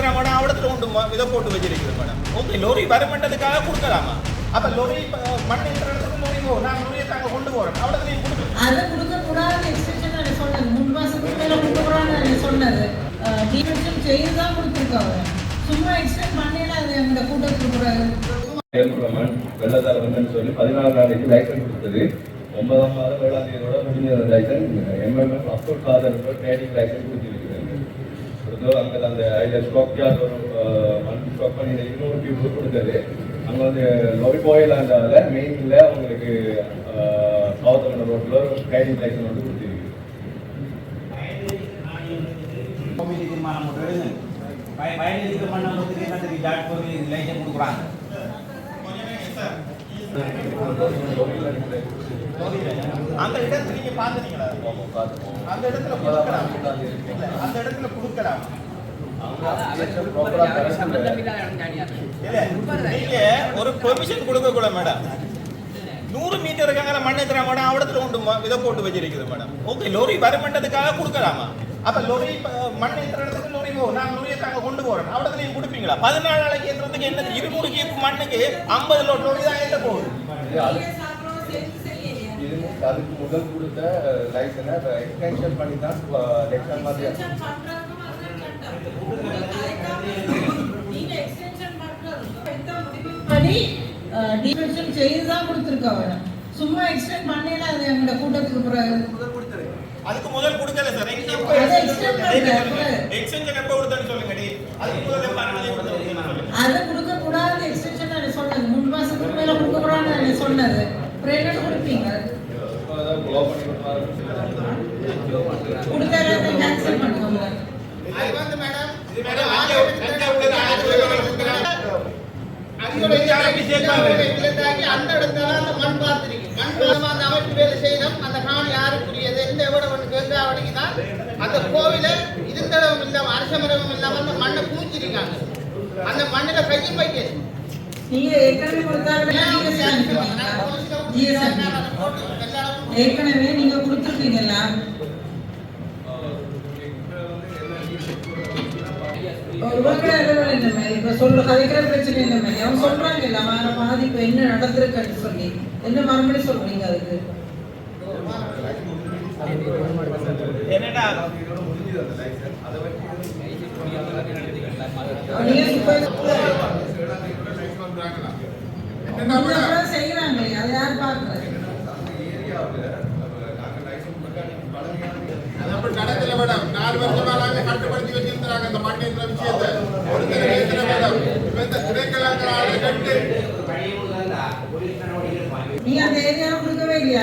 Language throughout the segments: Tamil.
ஏத்துறா மேடம் அவ்வளத்துல உண்டு இதை போட்டு வச்சிருக்குது மேடம். ஓகே லோரி வரமன்றதுக்காக கொடுக்கலாமா? அப்ப லோரி மண் ஏத்துற இடத்துக்கு லோரி போகும் நான் லோரியை தாங்க கொண்டு போறேன். அவ்வளோத்தையும் கொடுக்கணும் அதை கொடுக்கக்கூடாது எக்ஸ்டென்ஷன் நான் சொன்னது. மூணு மாசத்துக்கு மேல கொடுக்கக்கூடாதுன்னு நான் சொன்னது. டீமென்ஷன் செய்து தான் கொடுத்துருக்காங்க. சும்மா எக்ஸ்டெண்ட் பண்ணல அது எங்க கூட்டத்துக்கு கூடாது வந்தேன்னு சொல்லி பதினாலாம் நாளைக்கு லைசன்ஸ் கொடுத்தது. ஒன்பதாம் மாதம் ஏழாம் தேதியோட முடிஞ்ச லைசன்ஸ் எம்எம்எஃப் அப்ரூவ் ஃபாதர் ட்ரேடிங் லைசன்ஸ் கொடுத்துருக்குறாங்க கொடுத்தோ அங்கே அந்த அதில் ஸ்டாக் யார்ட் ஒரு மண் ஸ்டாக் பண்ணி இன்னொரு டியூப் கொடுத்தது அங்கே வந்து லொரி போயிலாண்டால மெயினில் அவங்களுக்கு சவுத் அமெரிக்கா ரோட்டில் ட்ரேடிங் லைசன்ஸ் வந்து கொடுத்துருக்கு பயணிக்கு தீர்மானம் போட்டு எழுதுங்க. வய- வயலில் இருக்கிற மண்ணை வந்து டாக்டர் லைசன்ஸ் கொடுக்குறாங்க அந்த இடத்துல நீங்க பாத்துட்டீங்களா அந்த இடத்துல கொடுக்கலாம். இல்ல, அந்த இடத்துல கொடுக்கலாம். நீங்க ஒரு பெர்மிஷன் கொடுக்க கூட மேடம் நூறு மீட்டருக்கு மண்ணை தர மேடம் அவடத்துல உண்டு இதை போட்டு வச்சிருக்குது மேடம் ஓகே லோரி வரமன்றதுக்காக கொடுக்கலாமா? அப்ப லோரி மண் ஏத்துற இடத்துக்கு லோரி போகும் நான் லோரியை தாங்க கொண்டு போறேன். அவ்வளத்துலயும் கொடுப்பீங்களா? பதினாலு நாளைக்கு ஏத்துறதுக்கு என்ன இருநூறு கீப்பு மண்ணுக்கு ஐம்பது லோட் லோரி தான் ஏற்ற போகுது. அதுக்கு முதல் கொடுத்த லைசனை எக்ஸ்டென்ஷன் பண்ணி தான் லெக்ஷன் மாதிரி படி டீமென்ஷன் செய்து தான் கொடுத்துருக்காங்க சும்மா எக்ஸ்டெண்ட் பண்ணல அது எங்க கூட்டத்துக்கு கூடாது அதுக்கு முதல் கொடுக்கல சார். எக்ஸ்டென்ஷன் எப்போ கொடுத்தேன்னு சொல்லுங்க டி. அதை எக்ஸ்டென்ஷன் நான் சொன்னது மூணு மாசத்துக்கு மேல கொடுக்கக்கூடாதுன்னு நான் சொன்னது என்னட்டு கொடுப்பீங்க கொடுத்தாரு கொடுத்தா கேன்சல் அது வந்து மேடம் இது மேடம் அந்த இடத்துல அந்த மண் பார்த்திருக்கு. மண் பாதமா அந்த அமைப்பு வேலை செய்யணும் அந்த காணி யாருக்குரியது? எந்த எவ்வளவு ஒன்று கேட்காவடிக்கு தான் அந்த கோவில இருந்தளவும் இல்லாம அரசமரமும் இல்லாம அந்த மண்ணை பூச்சிருக்காங்க அந்த மண்ணில கையும் வைக்கணும் நீங்க ஏற்கனவே கொடுத்தாங்க ஏற்கனவே நீங்க கொடுத்துருக்கீங்களா உருவாக்கிற என்ன மாதிரி இப்ப சொல்ற கதைக்கிற பிரச்சனை என்ன மாதிரி அவங்க சொல்றாங்க இல்ல மா- பாதிப்பு என்ன நடந்திருக்குன்னு சொல்லி. என்ன மறுபடியும் சொல்றீங்க அதுக்கு. என்னடா? நீங்க super- இப்பதான் செய்யறாங்களே அதை யார் பாக்குறது அது அப்படி நடக்கல மேடம் நாலு வருஷமா நாங்க கட்டுப்படுத்தி வச்சிருந்தாங்க இந்த மண்ணேந்திர விஷயத்தை ஒரு தடவை ஏத்துற மேடம் இப்ப இந்த திரைக்கலாங்களால கட்டு நீங்க அந்த ஏரியாவை கொடுக்கவே இல்லையா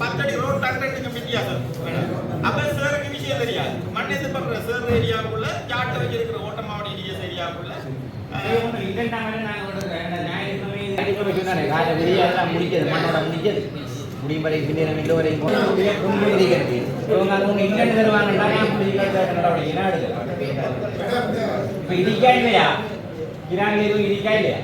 பத்தடி ரோட் தண்டட்டுக்கு வித்தியாசம். அப்ப சாருக்கு விஷயம் தெரியாது. மண் எது பண்ற சார் ஏரியாவுக்குள்ள ஜாட்டை வச்சிருக்கிற ஓட்டமாவடி டிஎஸ் ஏரியாவுக்குள்ள முடியும் வரை பின்னர் மில்லு வரை முடிக்கிறது இவங்க அது ஒன்று இல்லைன்னு தருவாங்கன்னா நடவடிக்கை என்ன எடுக்குது இப்போ இடிக்கா இல்லையா? இரானில் எதுவும் இடிக்கா இல்லையா?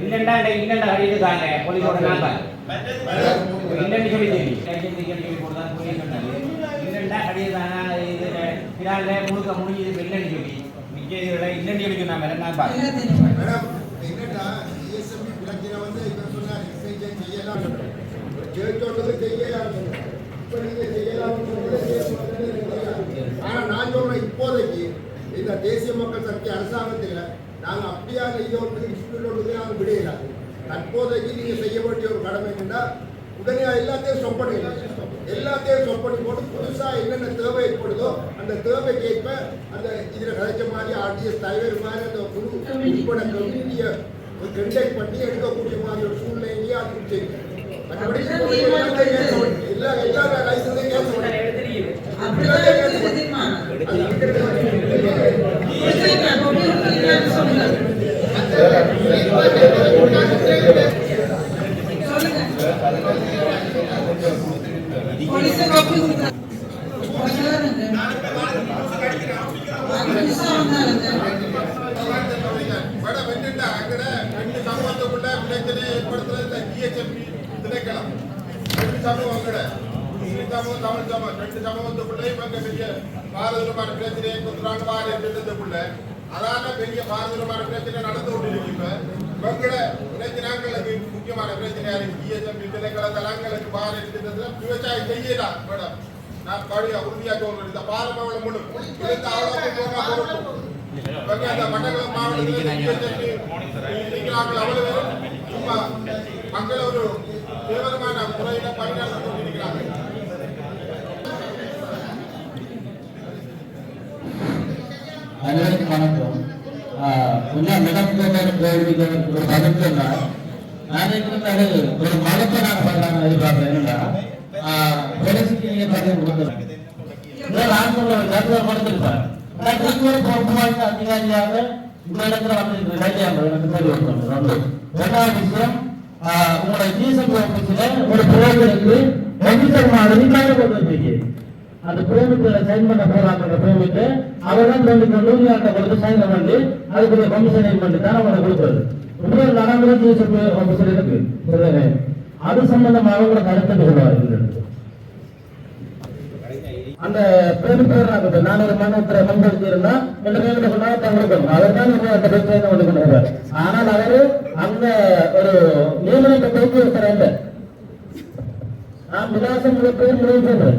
இல்லைண்டா இல்லைண்டா அடிக்கிறாங்க போலீஸோட நாங்கள் இல்லைன்னு சொல்லி தெரியும் சொல்லி போட்டுதான் போலீஸ் சொன்னாங்க இல்லைண்டா இது இரானில் முழுக்க முடிஞ்சது இல்லைன்னு சொல்லி மிச்சம் இல்லைன்னு சொல்லி சொன்னாங்க என்ன பாருங்க ஆனா நான் சொல்றேன் இப்போதைக்கு இந்த தேசிய மக்கள் சக்தி அரசாங்கத்தில் நாங்கள் அப்படியாக இதை ஒன்று நாங்கள் விடையில தற்போதைக்கு நீங்க செய்ய கடமை என்னன்னா உடனே எல்லாத்தையும் ஸ்டாப் பண்ணிடலாம். எல்லாத்தையும் ஸ்டாப் பண்ணி போட்டு புதுசா என்னென்ன தேவை ஏற்படுதோ அந்த தேவைக்கு ஏற்ப அந்த இதுல கிடைச்ச மாதிரி ஆர்டிஎஸ் தலைவர் மாதிரி அந்த குழு உட்பட கம்யூனிட்டியை கண்டக்ட் பண்ணி எடுக்கக்கூடிய மாதிரி ஒரு சூழ்நிலையே அது மற்றபடி எல்லா எல்லா லைசன்ஸையும் கேட்க முடியும் பாரதூரமான பிரச்சனை ஏற்படுத்துறாங்க வார திட்டத்துக்குள்ள அதான பெரிய பாரதூரமான பிரச்சனை நடந்து கொண்டிருக்கு முக்கியமான பிரச்சனையா இருக்கு ஜிஎச்எம்பி திணைக்கள தலங்களுக்கு பார திட்டத்துல விவசாயம் செய்யலாம் மேடம். நான் பழைய உறுதியா சொல்றேன். இந்த பாரம்பரிய முழு அந்த மண்டபம் மாவட்டத்தில் இருக்கிறார்கள் அவ்வளவு பேரும். சும்மா மக்கள் ஒரு தீவிரமான முறையில பணியாற்றி கொண்டிருக்கிறார்கள் அனைவருக்கும் வணக்கம். கொஞ்சம் மிகப்பெரிய கேள்விக்கு ஒரு பதில் நான் இருக்கிறது ஒரு மதத்தை நான் பண்ணலாம் எதிர்பார்க்கிறேன் என்னன்னா பெருசுக்கு நீங்க பதில் கொடுத்துருங்க அதிகாரியாக இந்த இடத்துல ரெண்டாவது விஷயம் ஜிஎஸ்எம் ஆஃபீஸில் ஒரு மாதிரி கொண்டு வந்திருக்கீங்க அந்த பிரேமிக்கு சைன் பண்ண போறாங்க பிரேமிக்கு அவர் தான் ரெண்டு கல்லூரி ஆட்டை கொடுத்து சைன் பண்ணி அதுக்குரிய கமிஷன் பண்ணி தான் அவங்களை கொடுக்குறது. இப்படி ஒரு நடைமுறை கமிஷன் இருக்கு. சரிதானே? அது சம்பந்தமாக அவங்களோட கருத்து சொல்லுவார் அந்த பேரு பேர் ஆகட்டும் நான் ஒரு மனு உத்தர முன்படுத்தி இருந்தா ரெண்டு பேர்கிட்ட சொன்னா தான் கொடுக்கணும். அவர் தான் அந்த பிரச்சனை கொண்டு கொண்டு ஆனால் அவரு அந்த ஒரு நியமனத்தை போக்கி வைக்கிறார் நான் விலாசம் முழு பேர் முடிவு சொல்றேன்.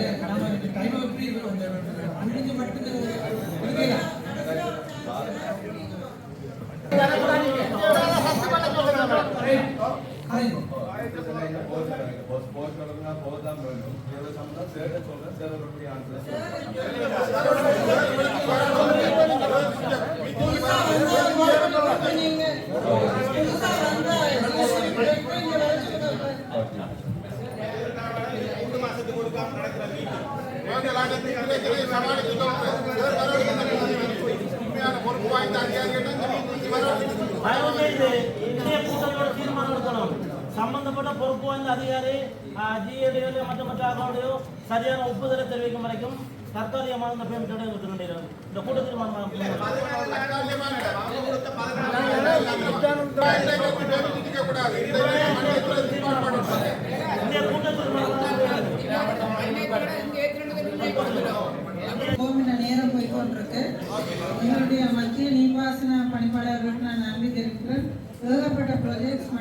எப்படி இருக்கும் அன்னைக்கு மட்டும் இருக்கலாம் நீங்க சம்பந்தப்பட்ட பொறுப்பு வாய்ந்த அதிகாரி ஜிஏடியோ மற்ற மற்ற ஆகோடையோ சரியான ஒப்புதலை தெரிவிக்கும் வரைக்கும் தற்காலிகமாக இந்த பேமெண்ட் எடுத்து கொண்டிருக்கிறோம் இந்த கூட்ட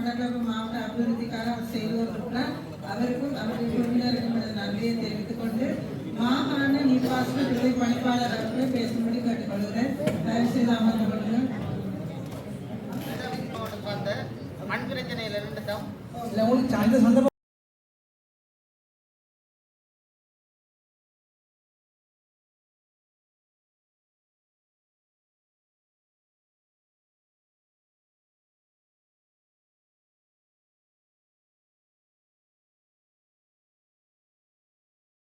மண்டலப்பு மாவட்ட அபிவிருத்திக்காக அவர் செய்து கொண்டிருக்கிறார் அவருக்கும் அவருடைய குழுவினருக்கும் எனது நன்றியை தெரிவித்துக் கொண்டு மாகாண நீர்ப்பாசன துறை பணிப்பாளர் அவர்களை பேசும்படி கேட்டுக்கொள்கிறேன். தயவு செய்து அமர்ந்து கொள்ளுங்கள். மண் பிரச்சனையில இருந்துட்டோம் இல்லை உங்களுக்கு அந்த சந்தர்ப்பம்